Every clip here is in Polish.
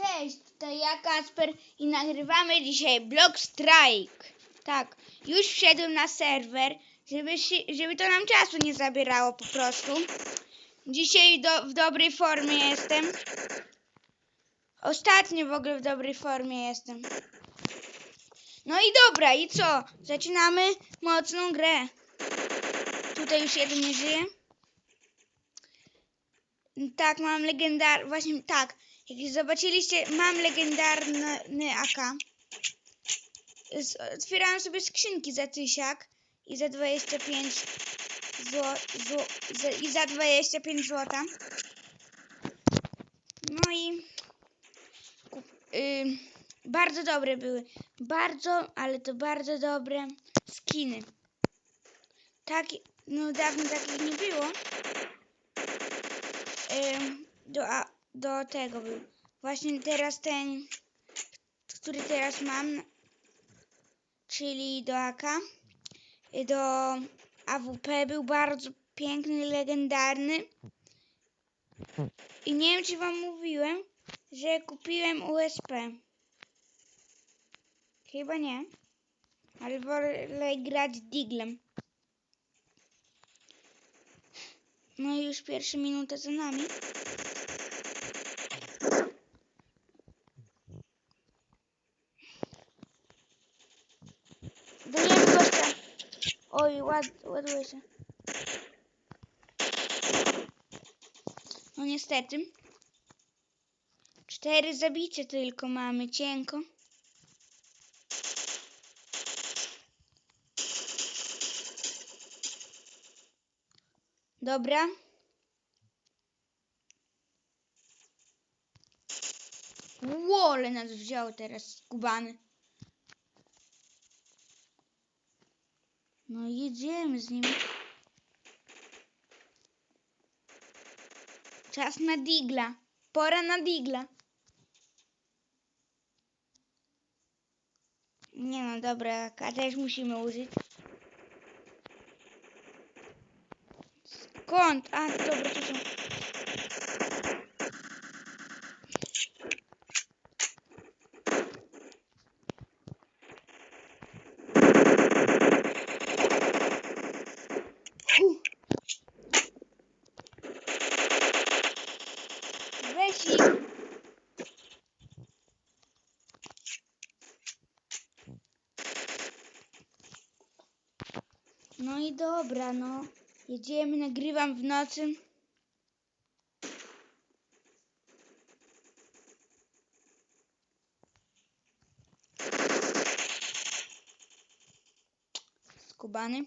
Cześć, to ja Kasper i nagrywamy dzisiaj Block Strike. Tak, już wszedłem na serwer, żeby, się, żeby to nam czasu nie zabierało po prostu. Dzisiaj do, w dobrej formie jestem. Ostatnio w ogóle w dobrej formie jestem. No i dobra, i co? Zaczynamy mocną grę. Tutaj już jeden nie żyje. Tak, mam legendar... Właśnie tak. Jak zobaczyliście, mam legendarny AK. Otwierałem sobie skrzynki za tysiak i za 25 zł, zł, i za 25 złota. No i ym, bardzo dobre były. Bardzo, ale to bardzo dobre skiny. Tak, no dawno takich nie było. Do, do tego był. Właśnie teraz ten, który teraz mam, czyli do AK, do AWP był bardzo piękny, legendarny. I nie wiem, czy wam mówiłem, że kupiłem USP. Chyba nie, ale wolę grać Diglem. No i już pierwsza minuta za nami. Dajemy gościa. Oj, ład, ładuje się. No niestety. Cztery zabicie tylko mamy, cienko. Dobra. Łole nas wziął teraz skubany. No jedziemy z nim. Czas na digla. Pora na digla. Nie no, dobra, a też musimy użyć. Skąd? A, dobra, to są... No i dobra, no. Jedziemy, nagrywam w nocy. Skubany.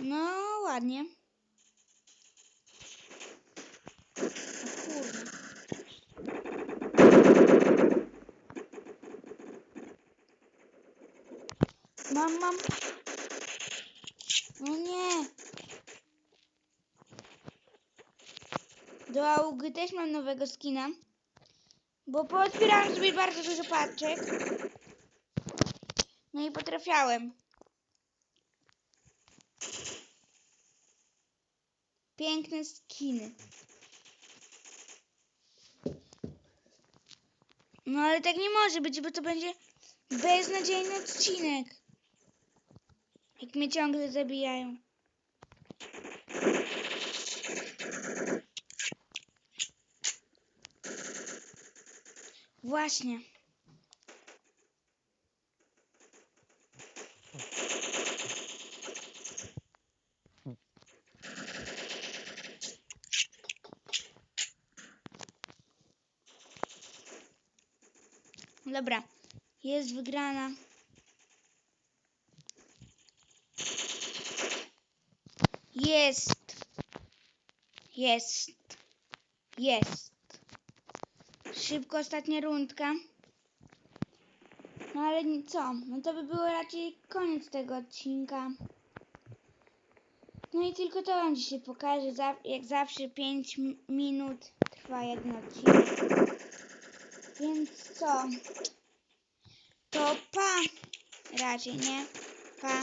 No, ładnie. O kurde. Mam, mam. No nie. Do Augy też mam nowego skina. Bo pootwierałem sobie bardzo dużo paczek. No i potrafiałem. Piękne skiny. No ale tak nie może być, bo to będzie beznadziejny odcinek. Jak mnie ciągle zabijają. Właśnie. Dobra, jest wygrana. Jest. Jest. Jest. Szybko ostatnia rundka. No ale co? No to by było raczej koniec tego odcinka. No i tylko to wam dzisiaj pokażę. Jak zawsze 5 minut trwa jeden odcinek. Więc co? To pa. Raczej nie. Pa.